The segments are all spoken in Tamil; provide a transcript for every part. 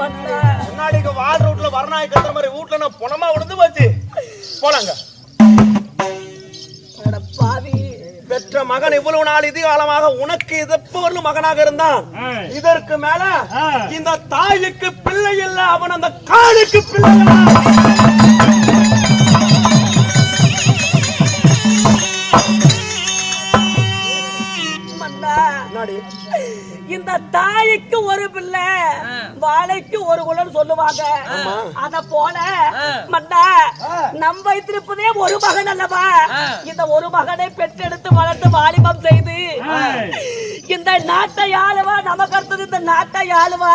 முன்னாடிக்கு வால் ரூட்ல வரநாய் கத்துற மாதிரி வீட்டுல நான் புனமா விழுந்து போச்சு. போலாங்க. அட பாவி. பெற்ற மகன் இவ்வளவு நாள் இது காலமாக உனக்கு இதப்பவர்களும் மகனாக இருந்தான். இதற்கு மேல இந்த தாய்க்கு பிள்ளை இல்ல அவன் அந்த காலுக்கு பிள்ளை இந்த தாய்க்கு ஒரு பிள்ளை வாழைக்கு ஒரு குலன்னு சொல்லுவாங்க. அத போல மன்னா நம் வைத்திருப்பதே ஒரு மகன் அல்லவா? இந்த ஒரு மகனை பெற்றெடுத்து வளர்த்து வாலிபம் செய்து இந்த நாட்டை ஆளுவா? நமக்கு அடுத்தது இந்த நாட்டை ஆளுவா?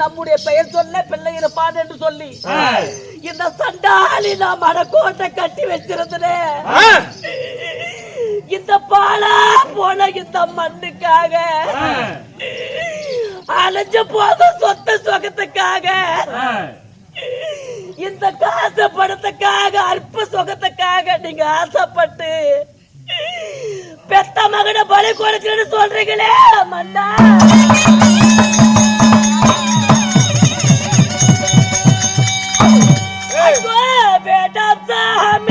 நம்முடைய பெயர் சொல்ல பிள்ளை இருப்பான் என்று சொல்லி இந்த சண்டாளி நான் மடக்கோட்டை கட்டி வச்சிருந்தேன். இந்த பாலா போன இந்த மண்ணுக்காக. அலைஞ்ச போத சொத்த சுகத்துக்காக. இந்த காசு படத்துக்காக அற்ப சுகத்துக்காக நீங்க ஆசைப்பட்டு பெத்த மகனை பலி கொடுக்கிறேன்னு சொல்றீங்களே மன்னா. வேண்டாம் சார்.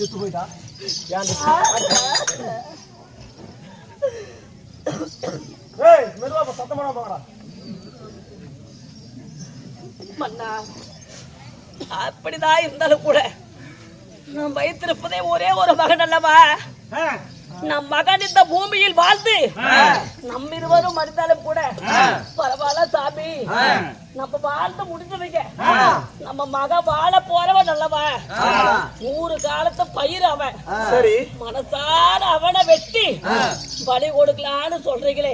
செத்து போயிட்டா? ஏண்டி ஏய் மெதுவா போங்கடா. மன்னா அப்படிதான் இருந்தாலும் கூட நான் வைத்திருப்பதே ஒரே ஒரு மகன் அல்லவா? நம் மகன் இந்த பூமியில் வாழ்ந்து நம்ம இருவரும் மடிந்தாலும் கூட பரவாயில்ல சாமி. நம்ம வாழ்ந்து முடிஞ்சவங்க. நம்ம மகன் வாழ போறவன் அல்லவா நூறு காலத்து பயிர் அவன். சரி. மனசார அவனை வெட்டி. பலி கொடுக்கலான்னு சொல்றீங்களே.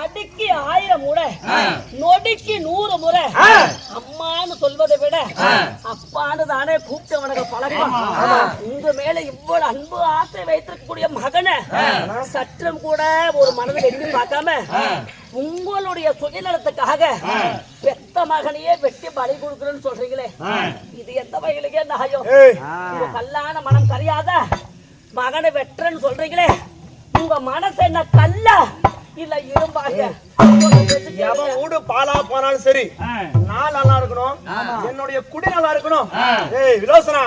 அடிக்கு ஆயிரம் முறை நொடிக்கு நூறு முறை. அம்மான்னு சொல்வதை விட அப்பான்னு தானே கூப்பிட்டவனுக்கு பழக்கம். உங்க மேல இவ்வளவு அன்பு ஆசை வைத்திருக்கக்கூடிய மகனை சற்றும் கூட ஒரு மனதில் எண்ணி பார்க்காம உங்களுடைய சுயநலத்துக்காக பெத்த மகனையே வெட்டி பலி கொடுக்குறேன்னு சொல்றீங்களே. இது எந்த வகையிலேயே நியாயம்? ஏய், உங்க கல்லான மனம் கரியாத மகனை வெட்டுறேன்னு சொல்றீங்களே. உங்க மனசு என்ன கல்ல? இல்ல இரும்பாங்க எவன் வீடு பாலா போனாலும் சரி நான் நல்லா இருக்கணும். என்னுடைய குடி நல்லா இருக்கணும். ஏய் விலோசனா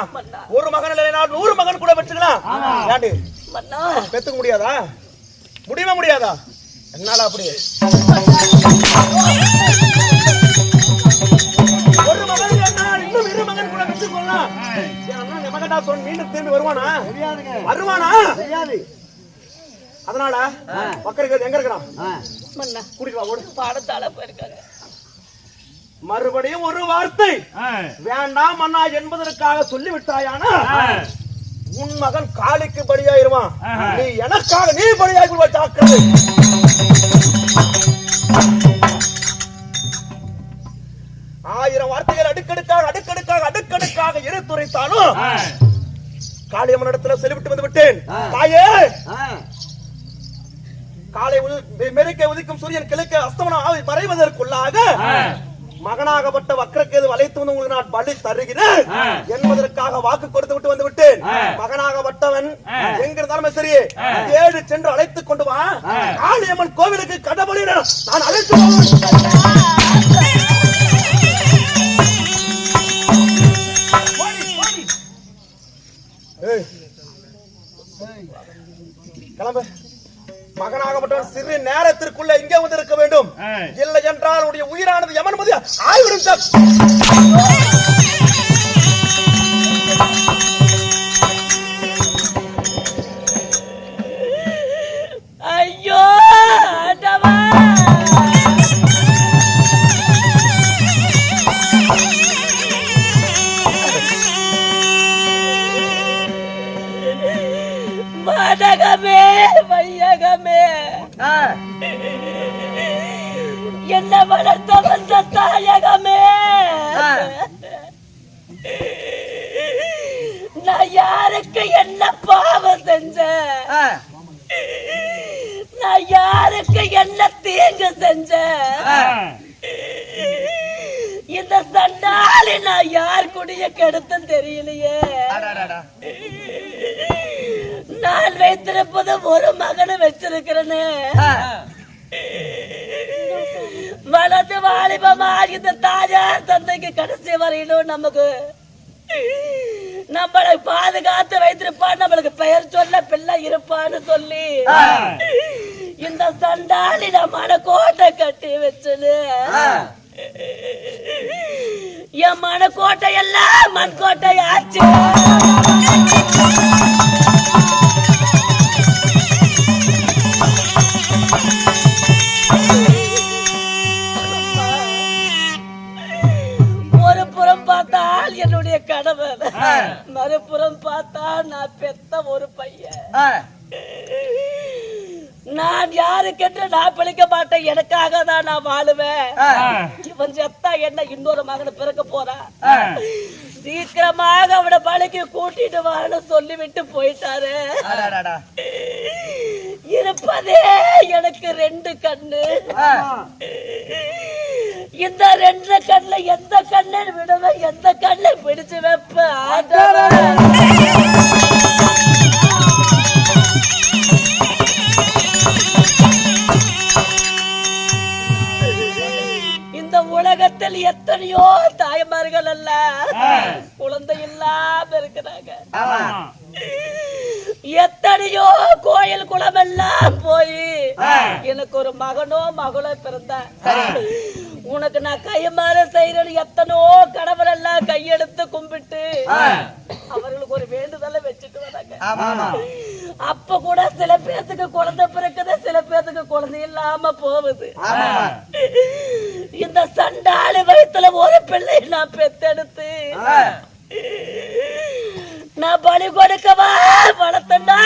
ஒரு மகன் இல்லைனா நூறு மகன் கூட வச்சுக்கலாம் ஏண்டி? பெத்துக்க முடியாதா? முடியுமா முடியாதா? என்னால அப்படி. ஒரு மகன் இல்லைன்னா இன்னும் இரு மகன் கூட வச்சுக்கொள்ளலாம் என் அண்ணன் நிமகண்டா சொன்ன மீண்டும் திரும்பி வருவானா? வருவானா? அதனால பக்கம் எங்க இருக்கிறான் வா ஓடு. பாடத்தால போயிருக்காங்க. மறுபடியும் ஒரு வார்த்தை. வேண்டாம் அண்ணா என்பதற்காக சொல்லி விட்டாயானா உன் மகன் காளிக்கு பலியாயிருவான். நீ எனக்காக நீ பலியாகி ஜாக்கிரதை ஆயிரம் வார்த்தைகள் அடுக்கடுக்காக அடுக்கடுக்காக அடுக்கடுக்காக எடுத்துரைத்தாலும் காளியம்மன் இடத்துல சொல்லிவிட்டு வந்து விட்டேன். தாயே காலை மெருக்க உதிக்கும் சூரியன் கிழக்க அஸ்தமனம் ஆவி மறைவதற்குள்ளாக மகனாகப்பட்ட வக்கரக்கேது வளைத்து வந்து உங்களுக்கு நான் பலி தருகிறேன். என்பதற்காக வாக்கு கொடுத்து விட்டு வந்து விட்டேன் மகனாகப்பட்டவன் எங்க இருந்தாலுமே சரி ஏழு சென்று அழைத்துக் கொண்டு வா. காளியம்மன் கோவிலுக்கு கடவுளை நான் அழைத்து என்றால் உடைய உயிரானது எவன் மதி ஆய்விடும் மடகமே வையகமே. வளர்த்த வந்த தாயகமே நான் யாருக்கு என்ன பாவம் செஞ்சேன் நான் யாருக்கு என்ன தீங்கு செஞ்சேன் இந்த சண்டாளி நான் யார் குடிய கெடுத்தேன் தெரியலையே. நான் வைத்திருப்பது ஒரு மகனை வச்சிருக்கிறேன்னு வளர்ந்து வாலிபமாக இந்த தாயார் தந்தைக்கு கடைசி வரையிலும் நமக்கு நம்மளை பாதுகாத்து வைத்திருப்பான் நம்மளுக்கு பெயர் சொல்ல பிள்ளை இருப்பான்னு சொல்லி இந்த சண்டாளி நம்ம கோட்டை கட்டி வச்சது என் மனக்கோட்டை எல்லாம் மண் கோட்டை ஆச்சு என்னுடைய கணவன் மறுபுறம் பார்த்தா நான் பெத்த ஒரு பையன். நான் யாருக்கென்று நான் பிழைக்க மாட்டேன். எனக்காக தான் நான் வாழுவேன். இவன் செத்தா என்ன இன்னொரு மகன் பிறக்க போறான் சீக்கிரமாக அவனை பழிக்கு கூட்டிட்டு வான்னு சொல்லிவிட்டு போயிட்டாரு. இருப்பதே எனக்கு ரெண்டு கண்ணு. இந்த ரெண்டு கண்ணுல எந்த கண்ணை விடுவேன் எந்த கண்ணை பிடிச்சு வைப்ப? ஆண்டவன் இந்த உலகத்தில் எத்தனையோ தாய்மார்கள் அல்ல. குழந்தை இல்லாம இருக்கிறாங்க எத்தனையோ கோயில் குளம் எல்லாம் போய் எனக்கு ஒரு மகனோ மகளோ பிறந்தா. உனக்கு நான் கைமாறு செய்யறது எத்தனோ கடவுள் எல்லாம் கையெடுத்து கும்பிட்டு அவர்களுக்கு ஒரு வேண்டுதலை வச்சுட்டு வராங்க. அப்ப கூட சில பேர்த்துக்கு குழந்தை பிறக்குது சில பேர்த்துக்கு குழந்தை இல்லாம போகுது. இந்த சண்டாளி வயித்துல ஒரு பிள்ளை நான் பெத்தெடுத்து நான் பலி கொடுக்கவா? வளர்த்தனா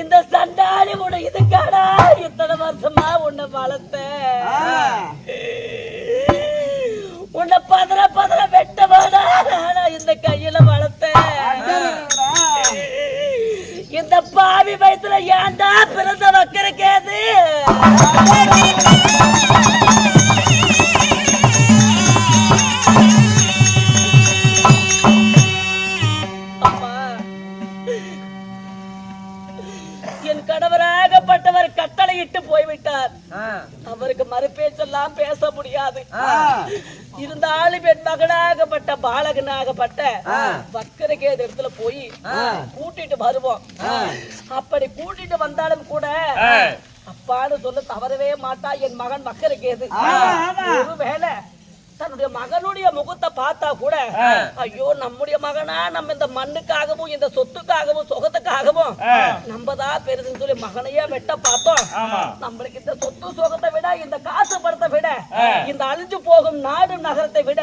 இந்த சண்டாளி உன்னை இதுக்காடா? இத்தனை வருஷமா உன்னை வளர்த்த உன்னை பதற பதற வெட்டவாடா இந்த கையில வளர்த்தேன். இந்த பாவி வயசுல ஏன்டா பிறந்த வக்கர கேது? கணவராகப்பட்டவர் கட்டளையிட்டு போய்விட்டார் அவருக்கு மறுபேச்செல்லாம் பேச முடியாது. இருந்தாலும் என் மகனாகப்பட்ட பாலகனாகப்பட்ட ஆ. வக்கரகேது இடத்துல போய். கூட்டிட்டு வருவோம். அப்படி கூட்டிட்டு வந்தாலும் கூட அப்பான்னு சொல்ல தவறவே மாட்டா என் மகன் வக்கரகேது ஒருவேளை தன்னுடைய மகனுடைய முகத்தை பார்த்தா கூட ஐயோ நம்முடைய மகனா நம்ம இந்த மண்ணுக்காகவும் இந்த சொத்துக்காகவும் சுகத்துக்காகவும் நம்ம தான் பெருதுன்னு சொல்லி மகனையே வெட்ட பார்த்தோம். நம்மளுக்கு இந்த சொத்து சுகத்தை விட இந்த காசு படத்தை விட இந்த அழிஞ்சு போகும் நாடு நகரத்தை விட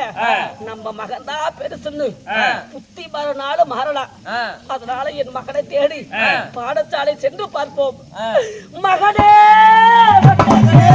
நம்ம மகன் தான் பெருசுன்னு புத்தி மறுநாள் மாறலாம். அதனால என் மகனை தேடி பாடசாலை சென்று பார்ப்போம். மகனே மகனே.